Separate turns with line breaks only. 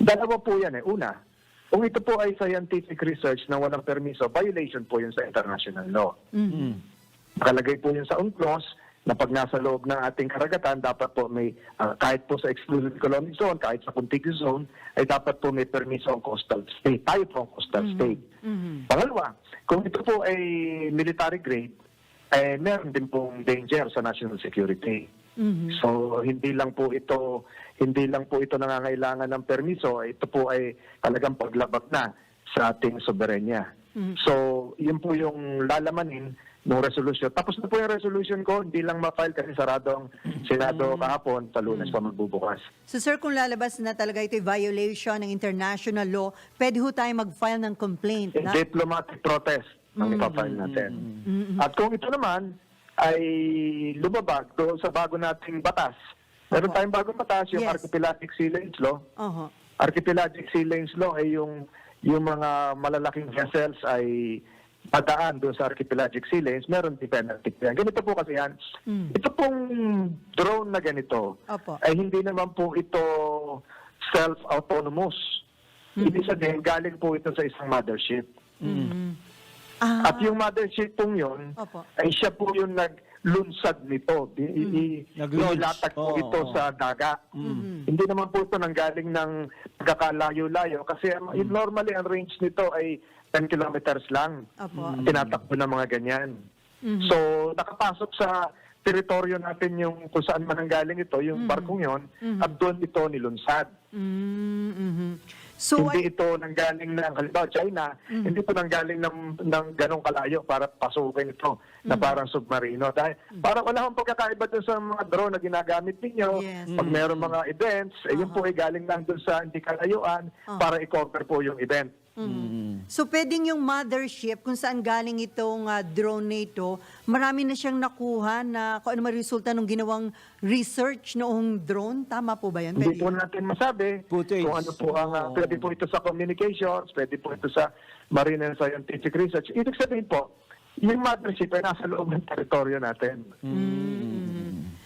Dalawa po yan eh. Una, kung ito po ay scientific research na walang permiso, violation po yun sa international law.
Mm.
Nakalagay po yun sa UNCLOS na pag nasa loob ng ating karagatan, dapat po may, ah, kahit po sa exclusive economic zone, kahit sa contiguous zone, ay dapat po may permiso ang coastal state. Tayo po ang coastal state.
Mhm.
Pangalawa, kung ito po ay military grade, eh, meron din pong danger sa national security.
Mhm.
So hindi lang po ito hindi lang po ito nangangailangan ng permiso, ito po ay talagang paglabag na sa ating soberenya.
Mhm.
So yun po yung lalamanin ng resolution. Tapos na po yung resolution ko, hindi lang ma-file kasi sarado ang Senado kahapon, sa lunes pa magbubukas.
So sir, kung lalabas na talaga ito violation ng international law, pwede ho tayo mag-file ng complaint. Na,
Diplomatic protest ang ipafile natin. At kung ito naman ay lumabag doon sa bago nating batas, meron
Opo.
tayong bagong batas, yung
Yes.
Archipelagic Sea Lanes Law.
Oho.
Archipelagic Sea Lanes Law ay yung yung mga malalaking vessels ay padaan doon sa Archipelagic Sea Lanes, meron din penalty. Yan. Ganito po kasi yan.
Mm.
Ito pong drone na ganito,
Opo.
ay hindi naman po ito self-autonomous. Ibig sabihin, galing po ito sa isang mothership.
Mhm. Ah,
At yung mothership pong yun,
Opo.
ay siya po yung naglunsad nito. I- i- i-
Nag-launch.
Inilatag po
Oo,
ito
oo.
sa daga. Hindi naman po ito nanggaling ng pagkakalayo-layo. Kasi
Mm.
normally ang range nito ay 10 kilometers lang.
Opo.
Tinatakbo ng mga ganyan.
Mhm.
So, nakapasok sa teritoryo natin yung kung saan man nanggaling ito, yung barkong yon, at doon ito nilunsad.
Mm, mhm. So,
hindi
ay-
ito nanggaling ng halimbawa China, hindi ito nanggaling ng ng ganong kalayo para pasukin ito na parang submarino. Dahil parang wala akong pagkakaiba dun sa mga drone na ginagamit ninyo.
Yes.
Pag meron mga events, eh, yun po ay galing lang dun sa hindi kalayuan para i-cover po yung event.
Mm.
so pwedeng yung mothership kung saan galing itong ah, drone na ito, marami na siyang nakuha na kung ano resulta ng ginawang research noong drone. Tama po ba yan?
Hindi
Pwede
po
yun?
natin masabi
Footage.
kung ano po ang,
Oo.
pwede po ito sa communications, pwede po ito sa marine and scientific research. Ibig sabihin po, yung mothership ay nasa loob ng teritoryo natin.
Mm,